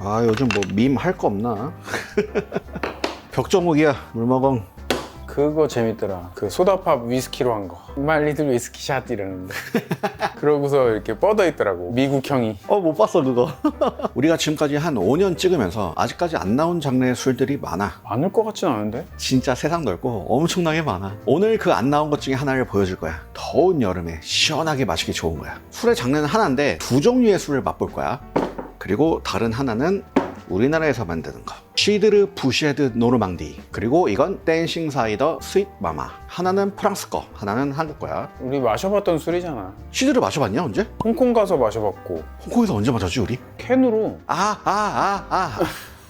아 요즘 뭐 밈 할 거 없나? 벽정욱이야 물먹엉 그거 재밌더라. 그 소다팝 위스키로 한 거. 말리들 위스키 샷 이러는데. 그러고서 이렇게 뻗어 있더라고. 미국 형이. 어 못 봤어 그거 우리가 지금까지 한 5년 찍으면서 아직까지 안 나온 장르의 술들이 많아 많을 것 같진 않은데? 진짜 세상 넓고 엄청나게 많아 오늘 그 안 나온 것 중에 하나를 보여줄 거야 더운 여름에 시원하게 마시기 좋은 거야 술의 장르는 하나인데 두 종류의 술을 맛볼 거야 그리고 다른 하나는 우리나라에서 만드는 거 시드르 부쉐드 노르망디 그리고 이건 댄싱 사이더 스윗 마마 하나는 프랑스 거 하나는 한국 거야 우리 마셔봤던 술이잖아. 시드르 마셔봤냐 언제? 홍콩 가서 마셔봤고. 홍콩에서 언제 마셨지 우리? 캔으로. 아 아, 아, 아.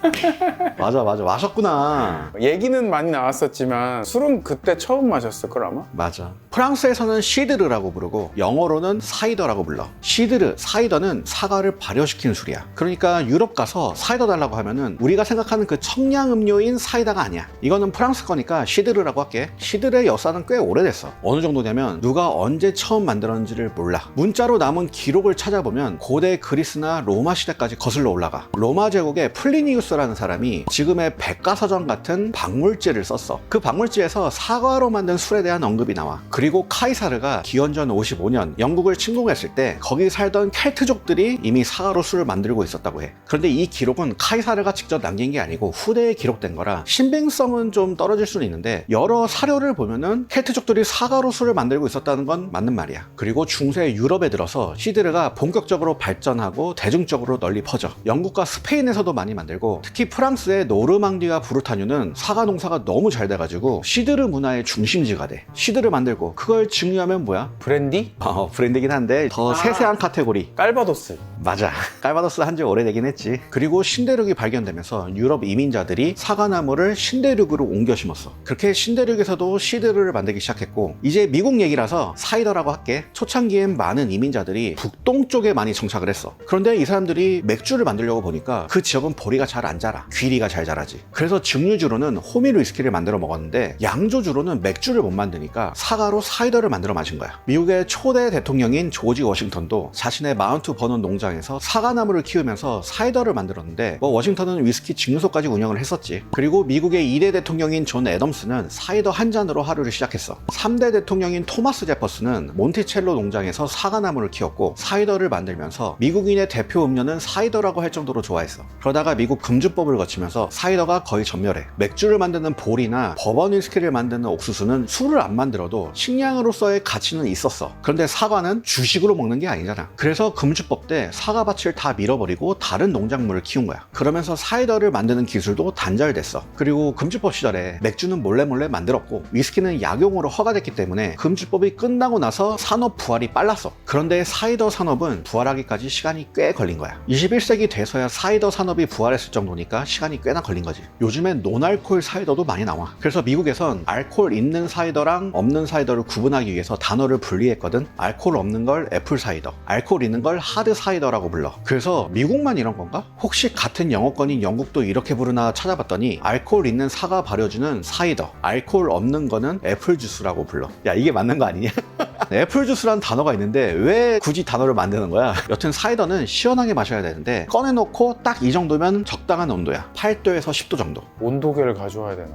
맞아 맞아 마셨구나 얘기는 많이 나왔었지만 술은 그때 처음 마셨을 걸 아마? 맞아. 프랑스에서는 시드르라고 부르고 영어로는 사이더라고 불러. 시드르, 사이더는 사과를 발효시킨 술이야. 그러니까 유럽 가서 사이더 달라고 하면은 우리가 생각하는 그 청량 음료인 사이다가 아니야. 이거는 프랑스 거니까 시드르라고 할게. 시드르의 역사는 꽤 오래됐어. 어느 정도냐면 누가 언제 처음 만들었는지를 몰라. 문자로 남은 기록을 찾아보면 고대 그리스나 로마 시대까지 거슬러 올라가. 로마 제국의 플리니우스 라는 사람이 지금의 백과사전 같은 박물지를 썼어. 그 박물지에서 사과로 만든 술에 대한 언급이 나와. 그리고 카이사르가 기원전 55년 영국을 침공했을 때 거기 살던 켈트족들이 이미 사과로 술을 만들고 있었다고 해. 그런데 이 기록은 카이사르가 직접 남긴 게 아니고 후대에 기록된 거라 신빙성은 좀 떨어질 수는 있는데 여러 사료를 보면은 켈트족들이 사과로 술을 만들고 있었다는 건 맞는 말이야. 그리고 중세 유럽에 들어서 시드르가 본격적으로 발전하고 대중적으로 널리 퍼져. 영국과 스페인에서도 많이 만들고 특히 프랑스의 노르망디와 부르타뉴는 사과 농사가 너무 잘 돼가지고 시드르 문화의 중심지가 돼. 시드르 만들고 그걸 증류하면 뭐야? 브랜디? 어, 브랜드긴 한데 더 아. 세세한 카테고리. 깔바도스. 맞아. 깔바도스 한 지 오래되긴 했지. 그리고 신대륙이 발견되면서 유럽 이민자들이 사과나무를 신대륙으로 옮겨 심었어. 그렇게 신대륙에서도 시드르를 만들기 시작했고 이제 미국 얘기라서 사이더라고 할게. 초창기엔 많은 이민자들이 북동 쪽에 많이 정착을 했어. 그런데 이 사람들이 맥주를 만들려고 보니까 그 지역은 보리가 잘안 자라. 귀리가 잘 자라지. 그래서 증류주로는 호밀 위스키를 만들어 먹었는데 양조주로는 맥주를 못 만드니까 사과로 사이더를 만들어 마신 거야. 미국의 초대 대통령인 조지 워싱턴도 자신의 마운트 버논 농장에서 사과나무를 키우면서 사이더를 만들었는데 뭐 워싱턴은 위스키 증류소까지 운영을 했었지. 그리고 미국의 2대 대통령인 존 애덤스는 사이더 한 잔으로 하루를 시작했어. 3대 대통령인 토마스 제퍼스는 몬티첼로 농장에서 사과나무를 키웠고 사이더를 만들면서 미국인의 대표 음료는 사이더라고 할 정도로 좋아했어. 그러다가 미국 금 주법을 거치면서 사이더가 거의 전멸해. 맥주를 만드는 볼이나 버번 위스키를 만드는 옥수수는 술을 안 만들어도 식량으로서의 가치는 있었어. 그런데 사과는 주식으로 먹는 게 아니잖아. 그래서 금주법 때 사과밭을 다 밀어버리고 다른 농작물을 키운 거야. 그러면서 사이더를 만드는 기술도 단절됐어. 그리고 금주법 시절에 맥주는 몰래 몰래 만들었고 위스키는 약용으로 허가됐기 때문에 금주법이 끝나고 나서 산업 부활이 빨랐어. 그런데 사이더 산업은 부활하기까지 시간이 꽤 걸린 거야. 21세기 돼서야 사이더 산업이 부활했을 정도 니까 시간이 꽤나 걸린 거지. 요즘엔 노알콜 사이더도 많이 나와. 그래서 미국에선 알콜 있는 사이더랑 없는 사이더를 구분하기 위해서 단어를 분리했거든. 알콜 없는 걸 애플 사이더, 알콜 있는 걸 하드 사이더라고 불러. 그래서 미국만 이런 건가? 혹시 같은 영어권인 영국도 이렇게 부르나 찾아봤더니 알콜 있는 사과 발효주는 사이더, 알콜 없는 거는 애플 주스라고 불러. 야 이게 맞는 거 아니냐? 애플 주스라는 단어가 있는데 왜 굳이 단어를 만드는 거야? 여튼 사이더는 시원하게 마셔야 되는데 꺼내놓고 딱 이 정도면 적당한 온도야. 8도에서 10도 정도. 온도계를 가져와야 되나?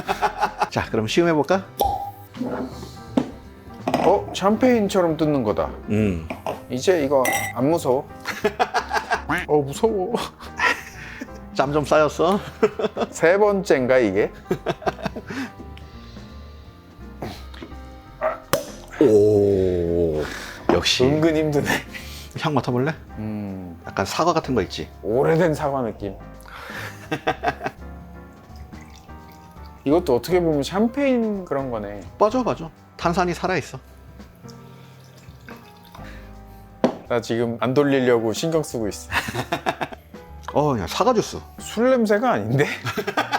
자, 그럼 시음해볼까? 어? 샴페인처럼 뜯는 거다. 음. 이제 이거 안 무서워. 어 무서워. 짬 좀 쌓였어? 세 번째인가 이게? 오. 역시. 은근 힘드네. 향 맡아볼래? 음 약간 사과 같은 거 있지? 오래된 사과 느낌. 이것도 어떻게 보면 샴페인 그런 거네. 빠져, 빠져. 탄산이 살아있어. 나 지금 안 돌리려고 신경 쓰고 있어. 어, 야, 사과 주스. 술 냄새가 아닌데?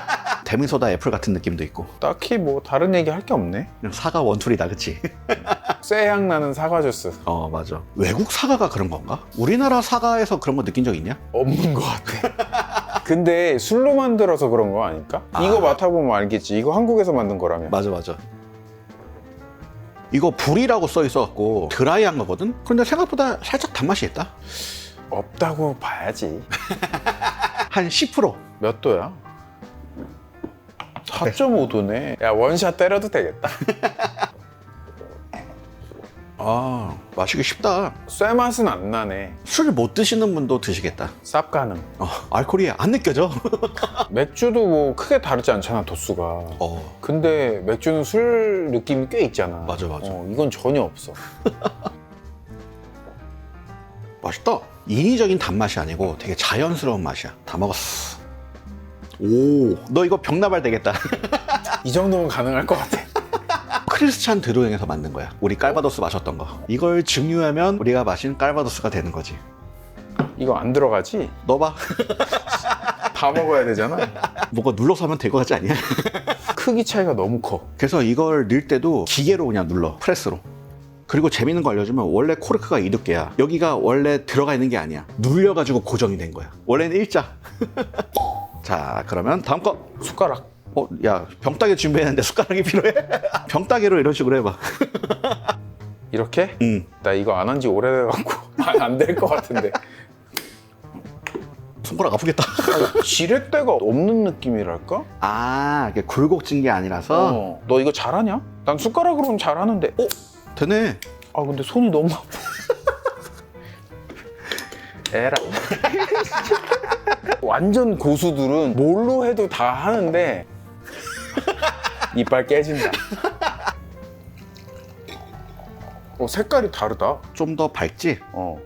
데미소다 애플 같은 느낌도 있고. 딱히 뭐 다른 얘기 할 게 없네. 그냥 사과 원툴이다, 그치? 쇠향 나는 사과 주스. 어, 맞아. 외국 사과가 그런 건가? 우리나라 사과에서 그런 거 느낀 적 있냐? 없는 것 같아. 근데 술로 만들어서 그런 거 아닐까? 아. 이거 맡아보면 알겠지. 이거 한국에서 만든 거라면. 맞아, 맞아. 이거 불이라고 써 있어갖고 드라이한 거거든? 그런데 생각보다 살짝 단맛이 있다? 없다고 봐야지. 한 10%. 몇 도야? 4.5도네. 야 원샷 때려도 되겠다. 아, 마시기 쉽다. 쇠 맛은 안 나네. 술 못 드시는 분도 드시겠다. 쌉 가능. 어, 알코올이 안 느껴져. 맥주도 뭐 크게 다르지 않잖아 도수가. 어, 근데 맥주는 술 느낌이 꽤 있잖아. 맞아, 맞아. 어, 이건 전혀 없어. 맛있다. 인위적인 단맛이 아니고 되게 자연스러운 맛이야. 다 먹었어. 오, 너 이거 병나발 되겠다. 이 정도면 가능할 것 같아. 크리스찬 드로잉에서 만든 거야. 우리 깔바도스 마셨던 거. 이걸 증류하면 우리가 마신 깔바도스가 되는 거지. 이거 안 들어가지? 넣어봐. 다 먹어야 되잖아. 뭐가 눌러서 하면 될 것 같지 않냐? 크기 차이가 너무 커. 그래서 이걸 넣을 때도 기계로 그냥 눌러. 프레스로. 그리고 재밌는 거 알려주면 원래 코르크가 이 두께야. 여기가 원래 들어가 있는 게 아니야. 눌려가지고 고정이 된 거야. 원래는 일자. 자, 그러면 다음 거. 숟가락. 어, 야, 병따개 준비했는데 숟가락이 필요해? 병따개로 이런 식으로 해봐. 이렇게? 응. 나 이거 안 한 지 오래돼갖고 안 될 것 같은데. 손가락 아프겠다. 지렛대가 없는 느낌이랄까? 아, 이게 굴곡진 게 아니라서. 어. 너 이거 잘하냐? 난 숟가락으로는 잘하는데. 어? 되네. 아 근데 손이 너무 아파. 에라. 완전 고수들은 뭘로 해도 다 하는데 이빨 깨진다. 어 색깔이 다르다. 좀 더 밝지? 어.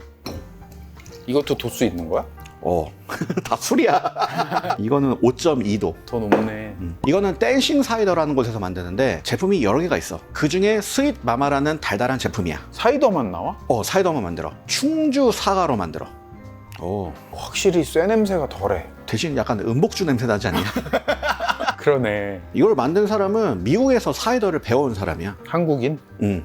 이것도 도수 있는 거야? 어. 다 술이야. 이거는 5.2도. 더 높네. 이거는 댄싱 사이더라는 곳에서 만드는데 제품이 여러 개가 있어. 그 중에 스윗 마마라는 달달한 제품이야. 사이더만 나와? 어, 사이더만 만들어. 충주 사과로 만들어. 오, 확실히 쇠 냄새가 덜해. 대신 약간 음복주 냄새 나지 않냐? 그러네. 이걸 만든 사람은 미국에서 사이더를 배워온 사람이야. 한국인? 응.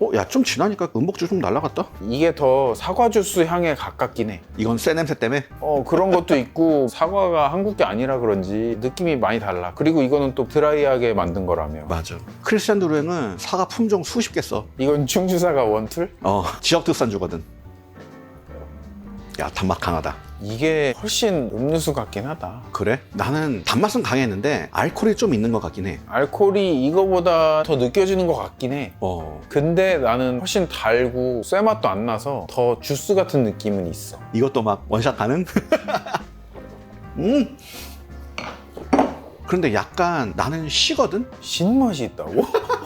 어, 야, 좀 지나니까 음복주 좀 날라갔다? 이게 더 사과 주스 향에 가깝긴 해. 이건 쇠 냄새 때문에? 어 그런 것도 있고 사과가 한국 게 아니라 그런지 느낌이 많이 달라. 그리고 이거는 또 드라이하게 만든 거라며. 맞아. 크리스찬 드루행은 사과 품종 수십 개 써. 이건 충주사과 원툴? 어, 지역 특산주거든. 야, 단맛 강하다. 이게 훨씬 음료수 같긴 하다. 그래? 나는 단맛은 강했는데 알코올이 좀 있는 것 같긴 해. 알코올이 이거보다 더 느껴지는 것 같긴 해. 어, 근데 나는 훨씬 달고 쇠 맛도 안 나서 더 주스 같은 느낌은 있어. 이것도 막 원샷 가능? 음! 그런데 약간 나는 시거든? 신맛이 있다고?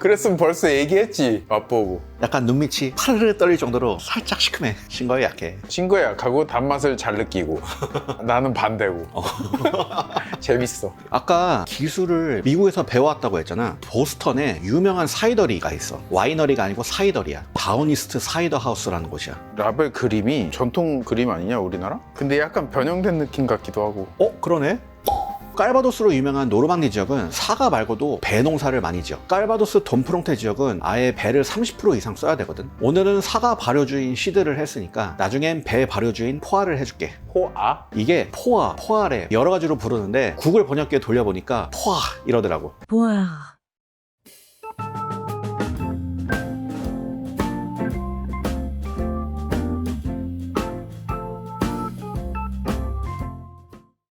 그랬으면 벌써 얘기했지 맛보고 약간 눈밑이 파르르 떨릴 정도로 살짝 시큼해. 신 거에 약해. 친구야 약하고 단맛을 잘 느끼고 나는 반대고 재밌어 아까 기술을 미국에서 배워왔다고 했잖아. 보스턴에 유명한 사이더리가 있어. 와이너리가 아니고 사이더리야. 다우니스트 사이더 하우스라는 곳이야. 라벨 그림이 전통 그림 아니냐 우리나라? 근데 약간 변형된 느낌 같기도 하고 어? 그러네? 깔바도스로 유명한 노르망디 지역은 사과 말고도 배 농사를 많이 지어. 깔바도스 돈프롱테 지역은 아예 배를 30% 이상 써야 되거든. 오늘은 사과 발효주인 시드를 했으니까 나중엔 배 발효주인 포아를 해줄게. 호아? 이게 포아, 포아래 여러 가지로 부르는데 구글 번역기에 돌려보니까 포아 이러더라고. Boire.